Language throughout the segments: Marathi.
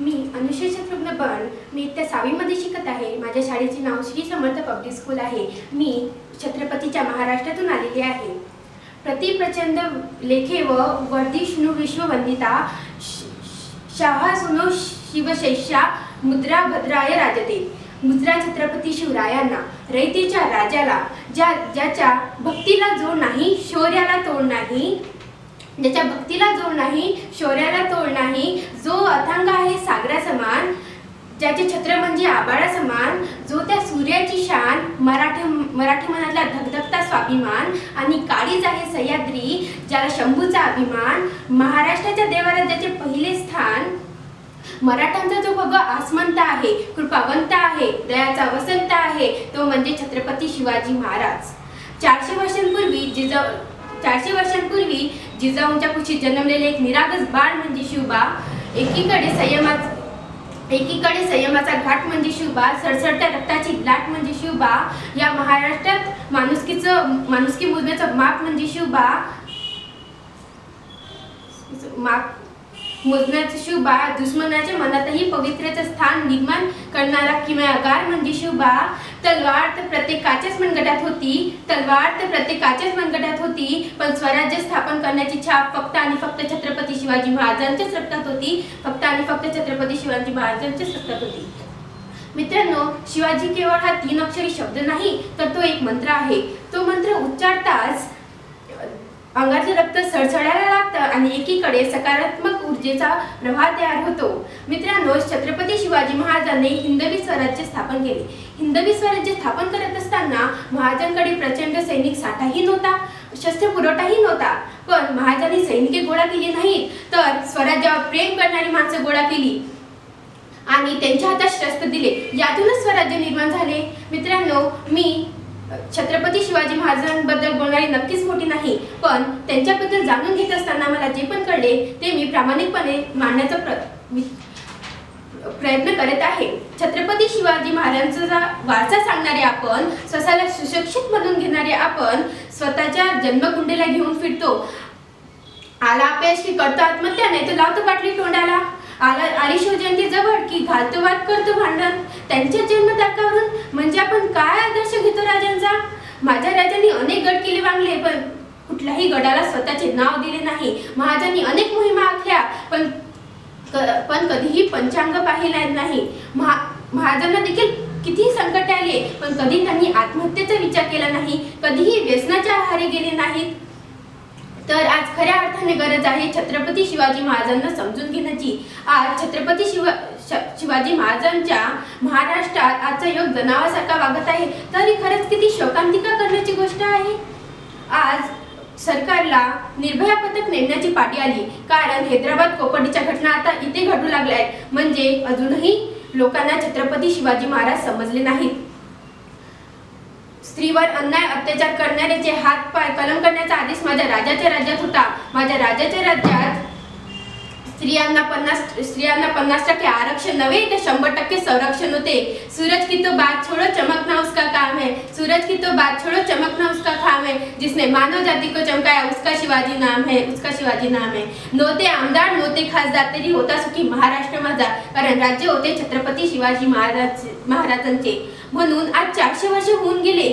मी अनुषे शत्रुघ्न बन मी इयत्ता सहावीमध्ये शिकत आहे. माझ्या शाळेचे नाव श्री समर्थ पब्लिक स्कूल आहे. मी छत्रपतीच्या महाराष्ट्रातून आलेली आहे. प्रति प्रचंड लेखे व वर्धिष्णू विश्ववंदिता श- शहा सुनो शिवशैष्या मुद्रा भद्राय राजते. मुद्रा छत्रपती शिवरायांना रयतेच्या राजाला ज्या ज्याच्या भक्तीला जोड नाही शौर्याला तोड नाही ज्याच्या भक्तीला जोड नाही शौर्याला तोड नाही जो अथांग आहे सागरा समान ज्याचे छत्र म्हणजे आबाळा समान जो त्या सूर्याची शान मराठी मराठी मनातला धगधगता स्वाभिमान आणि काळीज आहे सह्याद्री ज्याला शंभूचा अभिमान महाराष्ट्राच्या देवाला ज्याचे पहिले स्थान मराठ्यांचा जो भग आसमंत आहे कृपावंत आहे दयाचा वसंत आहे तो म्हणजे छत्रपती शिवाजी महाराज. चारशे वर्षांपूर्वी जिजा चारशे वर्षांपूर्वी जिजाऊंच्या कुशीत जन्मलेले एक निरागस बाळ म्हणजे शिवबा. एकीकडे संयमा एकीकडे संयमाचा घाट म्हणजे शिवबा. सडसडत्या रक्ताची लाट म्हणजे शिवबा. या महाराष्ट्रात माणुसकीचं माणुसकी मोजण्याचं माप म्हणजे शिवबा. माप मोजण्याचं शिवबा दुश्मनाच्या मनातही पवित्र्याचं स्थान निर्माण करणारा किमयागार म्हणजे शिवबा तलवार तर प्रत्येकाच्याच मनगटात होती तलवार तर प्रत्येकाच्याच मनगटात होती पण स्वराज्य स्थापन करण्याची छाप फक्त आणि फक्त छत्रपती शिवाजी महाराजांच्याच रक्तात होती फक्त आणि फक्त छत्रपती शिवाजी महाराजांच्याच रक्तात होती. मित्रांनो शिवाजी केवळ हा तीन अक्षरी शब्द नाही तर तो एक मंत्र आहे. तो मंत्र उच्चारताच अंगातलं रक्त सळसळायला लागतं आणि एकीकडे सकारात्मक ऊर्जेचा प्रवाह तयार होतो. मित्रांनो छत्रपती शिवाजी महाराजांनी हिंदवी स्वराज्य स्थापन केले. हिंदवी स्वराज्य स्थापन करत असताना महाराजांकडे प्रचंड सैनिक साठाही नव्हता शस्त्र पुरवठाही नव्हता. पण महाराजांनी सैनिके गोळा केली नाहीत तर स्वराज्यावर प्रेम करणारी माणसं गोळा केली. आणि त्यांच्या हातात शस्त्र दिले. यातूनच स्वराज्य निर्माण झाले. मित्रांनो मी छत्रपती शिवाजी महाराजांबद्दल बोलणारी नक्कीच मोठी नाही पण त्यांच्याबद्दल जाणून घेत असताना मला जे पण कळले ते मी प्रामाणिकपणे मांडण्याचा प्र प्रयत्न करत आहे. छत्रपती शिवाजी महाराजांचा वारसा सांगणारे आपण स्वतःला सुशिक्षित म्हणून घेणारे आपण स्वतःच्या जन्मकुंडीला घेऊन फिरतो. आला अपयश की करतो आत्महत्या नाही तर लावतो पाटली तोंडाला. आला आली शिवजयंती जवळ की घालतो वाद करतो भांडण. त्यांच्या जन्मताकावरून म्हणजे आपण काय आदर्श घेतो राजांचा? माझ्या राजांनी अनेक गड केले बांधले पण कुठल्याही गडाला स्वतःचे नाव दिले नाही. महाराजांनी अनेक मोहिमा आखल्या पण क- पण कधीही पंचांग पाहिला नाही. महा महाराजांना देखील कितीही संकट आले पण कधी त्यांनी आत्महत्येचा विचार केला नाही कधीही व्यसनाच्या आहारी गेले नाहीत. तर आज खऱ्या अर्थाने गरज आहे छत्रपती शिवाजी महाराजांना समजून घेण्याची. आज छत्रपती शिवा शिवाजी महाराजांच्या महाराष्ट्रात आजचा योग जनावासारखा वागत आहे तरी खरंच किती शोकांतिका करण्याची गोष्ट आहे. आज सरकारला निर्भया पथक नेमण्याची पाठी आली कारण हैदराबाद कोपडीच्या घटना आता इथे घडू लागल्या आहेत म्हणजे अजूनही लोकांना छत्रपती शिवाजी महाराज समजले नाहीत. स्त्रीवर अन्याय अत्याचार करणाऱ्याचे हात पाय कलम करण्याचा आदेश माझ्या राजाच्या राज्यात होता. माझ्या राजाच्या राज्यात स्त्रियांना पन्नास स्त्रियांना पन्नास टक्के आरक्षण नव्हे तर शंभर टक्के संरक्षण होते. सूरज की तो बात छोड़ो चमकना उसका काम है. सूरज की तो बात छोड़ो चमकना उसका काम है. जिसने मानव जाति को चमकाया उसका शिवाजी नाम है उसका शिवाजी नाम है. नव्हते आमदार नव्हते खासदार तरी होता सुखी महाराष्ट्र माझा. कारण राज्य होते छत्रपती शिवाजी महाराज महाराजांचे. म्हणून आज चारशे वर्ष होऊन गेले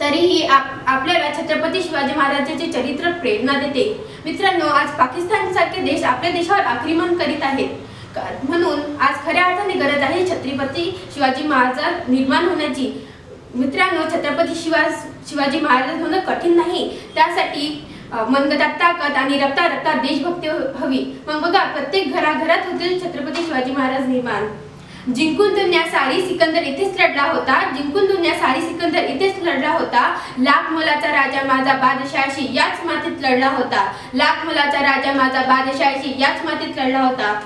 तरीही आप आपल्याला छत्रपती शिवाजी महाराजांचे चरित्र प्रेरणा देते. मित्रांनो आज पाकिस्तान सारखे देश आपल्या देशावर आक्रमण करीत आहेत. म्हणून आज खऱ्या अर्थाने गरज आहे छत्रपती शिवाजी महाराज निर्माण होण्याची. मित्रांनो छत्रपती शिवा शिवाजी महाराज होणं कठीण नाही. त्यासाठी अ, मनगटात ताकद आणि रक्ता रक्तात देशभक्ती हवी. मग बघा प्रत्येक घराघरात होतील छत्रपती शिवाजी महाराज निर्माण. जिंकून दुनिया सारी सिकंदर इथेच लढला होता जिंकून दुनिया साडी सिकंदर इथेच लढला होता. लाख मोलाचा राजा माझा बादशाहशी याच मातीत लढला होता. लाख मोलाचा राजा माझा बादशाहशी याच मातीत लढला होता.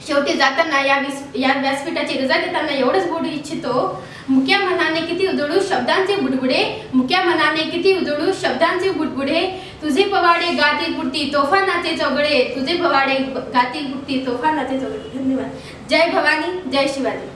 शेवटी जाताना या विस या व्यासपीठाची रजा घेताना एवढंच बोलू इच्छितो मुक्या मनाने किती उजळू शब्दांचे बुडबुडे मुक्या मनाने किती उजळू शब्दांचे बुडबुडे तुझे पवाडे गातील बुडती तोफानाचे चौगडे तुझे पवाडे गातील बुडती तोफानाचे चौगडे धन्यवाद. जय भवानी जय शिवाजी.